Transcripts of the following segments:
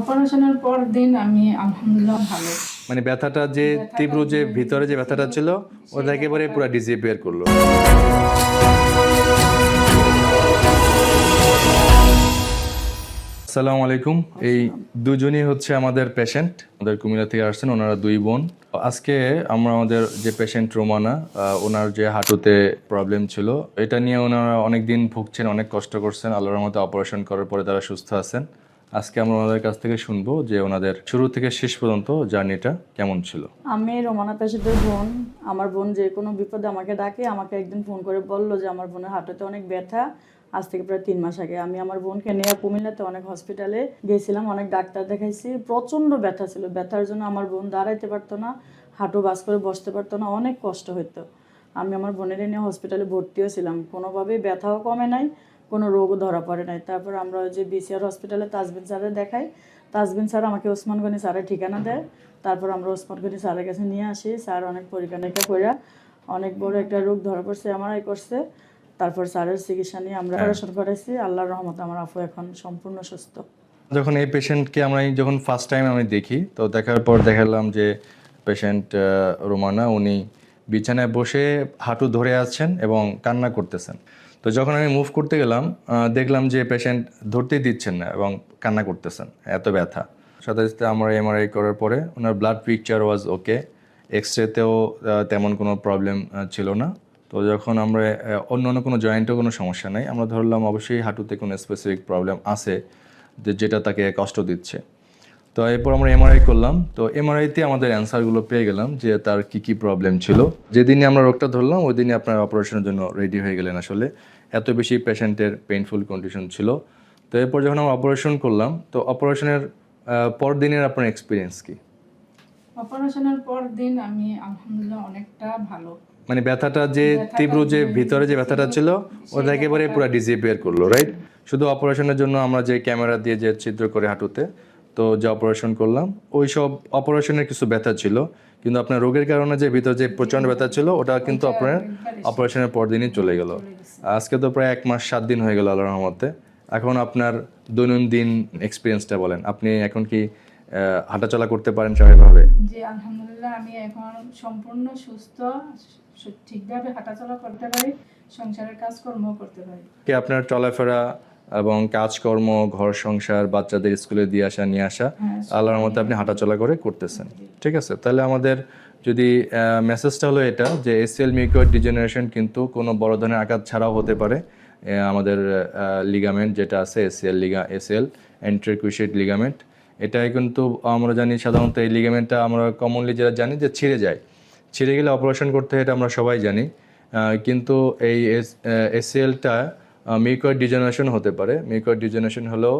অপারেশনের পর দিন আমি আলহামদুলিল্লাহ ভালো। মানে ব্যথাটা যে তীব্র যে ভিতরে যে ব্যথাটা ছিল ওটা একেবারে পুরো ডিসিপিয়ার করল। আসসালামু আলাইকুম। এই দুজনই হচ্ছে আমাদের পেশেন্ট আমাদের কুমিল্লা থেকে আসছেন ওনারা দুই বোন। আজকে আমরা আমাদের যে পেশেন্ট রোমানা ওনার যে হাঁটুতে প্রবলেম ছিল এটা নিয়ে ওনারা অনেক দিন ভুগছেন অনেক কষ্ট করছেন। আল্লাহর মতো অপারেশন করার পরে তারা সুস্থ আছেন। আজকে আমরা ওনাদের কাছ থেকে শুনব যে ওনাদের শুরু থেকে শেষ পর্যন্ত জার্নিটা কেমন ছিল। আমি রোমানা পেশাদের বোন। আমার বোন যে কোনো বিপদে আমাকে ডাকে, আমাকে একদিন ফোন করে বলল যে আমার বোনের হাঁটুতে অনেক ব্যথা। আজ থেকে প্রায় তিন মাস আগে আমি আমার বোনকে নিয়ে কুমিল্লাতে অনেক হসপিটালে গিয়েছিলাম অনেক ডাক্তার দেখাইছি। প্রচণ্ড ব্যথা ছিল। ব্যথার জন্য আমার বোন দাঁড়াইতে পারতো না, হাঁটু বাস করে বসতে পারতো না, অনেক কষ্ট হতো আমি আমার বোনের নিয়ে হসপিটালে ভর্তিও ছিলাম। কোনোভাবেই ব্যথাও কমে নাই কোনো রোগও ধরা পড়ে নাই। তারপর আমরা ওই যে বিসিআর হসপিটালে তাজবিন স্যারের দেখাই। তাজবিন স্যার আমাকে ওসমান গনি স্যারের ঠিকানা দেয়। তারপর আমরা ওসমান গনি স্যারের কাছে নিয়ে আসি। স্যার অনেক পরীক্ষা নিরীক্ষা করে অনেক বড় একটা রোগ ধরা পড়ছে এমআরআই করছে। তারপর স্যারের চিকিৎসা নিয়ে আমরা অপারেশন করেছি আল্লাহর রহমতে আমার আপু এখন সম্পূর্ণ সুস্থ। যখন এই পেশেন্টকে আমরা যখন ফার্স্ট টাইম আমি দেখি তো দেখার পর দেখালাম যে পেশেন্ট রোমানা উনি বিছানায় বসে হাঁটু ধরে আছেন এবং কান্না করতেছেন। তো যখন আমি মুভ করতে গেলাম দেখলাম যে পেশেন্ট ধরতেই দিচ্ছেন না এবং কান্না করতেছেন, এত ব্যথা। সাথে সাথে আমরা এমআরআই করার পরে ওনার blood picture was okay X রেতেও তেমন কোনো প্রবলেম ছিল না। তো যখন আমরা অন্য অন্য কোনো জয়েন্টেও কোনো সমস্যা নেই, আমরা ধরলাম অবশ্যই হাঁটুতে কোনো স্পেসিফিক প্রবলেম আছে যেটা তাকে কষ্ট দিচ্ছে। তো এরপর আমরা এমআরআই করলাম। তো এমআরআইতে আমাদের অ্যান্সারগুলো পেয়ে গেলাম যে তার কি কি প্রবলেম ছিল। যেদিনই আমরা রোগটা ধরলাম ওই দিনই আপনার অপারেশনের জন্য রেডি হয়ে গেলেন আসলে। এত বেশি পেশেন্টের পেইনফুল কন্ডিশন ছিল। তো এরপর যখন আমরা অপারেশন করলাম তো অপারেশনের পর দিনের আপনার এক্সপিরিয়েন্স কি? অপারেশনের পর দিন আমি আলহামদুলিল্লাহ অনেকটা ভালো। মানে ব্যথাটা যে তীব্র যে ভিতরে যে ব্যথাটা ছিল ওটা একেবারে পুরো ডিসিপিয়ার করল রাইট শুধু অপারেশনের জন্য আমরা যে ক্যামেরা দিয়ে যে ছিদ্র করে হাঁটুতে তো যে অপারেশন করলাম ওই সব অপারেশনের কিছু ব্যথা ছিল। কিন্তু আপনার রোগের কারণে যে ভিতরে যে প্রচণ্ড ব্যথা ছিল ওটা কিন্তু আপনার অপারেশনের পর দিনই চলে গেল। আজকে তো প্রায় এক মাস সাত দিন হয়ে গেল আল্লাহর রহমতে। এখন আপনার দৈনন্দিন এক্সপিরিয়েন্সটা বলেন। আপনি এখন কি হাঁটাচলা করতে পারেন স্বাভাবিকভাবে? যে আলহামদুলিল্লাহ আমি এখন সম্পূর্ণ সুস্থ ঠিকভাবে হাঁটাচলা করতে পারি সংসারের কাজকর্ম করতে পারি। কি আপনার চলাফেরা এবং কাজকর্ম ঘর সংসার বাচ্চাদের স্কুলে দিয়ে আসা নিয়ে আসা আল্লাহর মধ্যে আপনি হাঁটাচলা করে করতেছেন। ঠিক আছে? তাহলে আমাদের যদি মেসেজটা হলো এটা যে এসিএল মিউকয়েড ডিজেনারেশন কিন্তু কোনো বড় ধরনের আঘাত ছাড়াও হতে পারে। আমাদের লিগামেন্ট যেটা আছে এসিএল লিগা এসিএল এন্ট্রিকুইশেট লিগামেন্ট এটাই কিন্তু আমরা জানি সাধারণত এই লিগামেন্টটা আমরা কমনলি যেটা জানি যে ছিঁড়ে যায়। ছিঁড়ে গেলে অপারেশন করতে হয় এটা আমরা সবাই জানি। কিন্তু এই এস এসিএলটা মিউকয়েড ডিজেনারেশন হতে পারে। মিউকয়েড ডিজেনারেশন হলো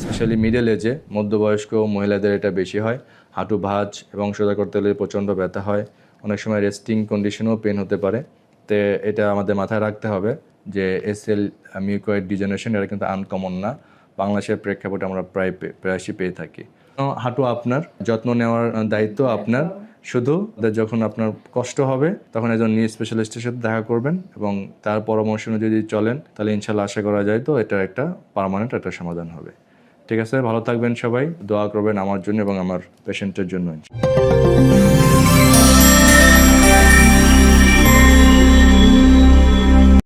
স্পেশালি মিডল এজে মধ্যবয়স্ক মহিলাদের এটা বেশি হয়। হাঁটু ভাঁজ এবং সোজা করতে হলে প্রচণ্ড ব্যথা হয়। অনেক সময় রেস্টিং কন্ডিশনেও পেন হতে পারে। তো এটা আমাদের মাথায় রাখতে হবে যে এসএল মিউকয়েড ডিজেনারেশন এটা কিন্তু আনকমন না। বাংলাদেশের প্রেক্ষাপটে আমরা প্রায় প্রায়শই পেয়ে থাকি। হাঁটু আপনার, যত্ন নেওয়ার দায়িত্ব আপনার। শুধু যখন আপনার কষ্ট হবে, তখন একজন নিউ স্পেশালিস্টের সাথে দেখা করবেন এবং তার পরামর্শ অনুযায়ী যদি চলেন, তাহলে ইনশাল্লাহ আশা করা যায় তো এটা একটা পারমানেন্ট একটা সমাধান হবে। ঠিক আছে, ভালো থাকবেন সবাই। দোয়া করবেন আমার জন্য এবং আমার পেশেন্টের জন্য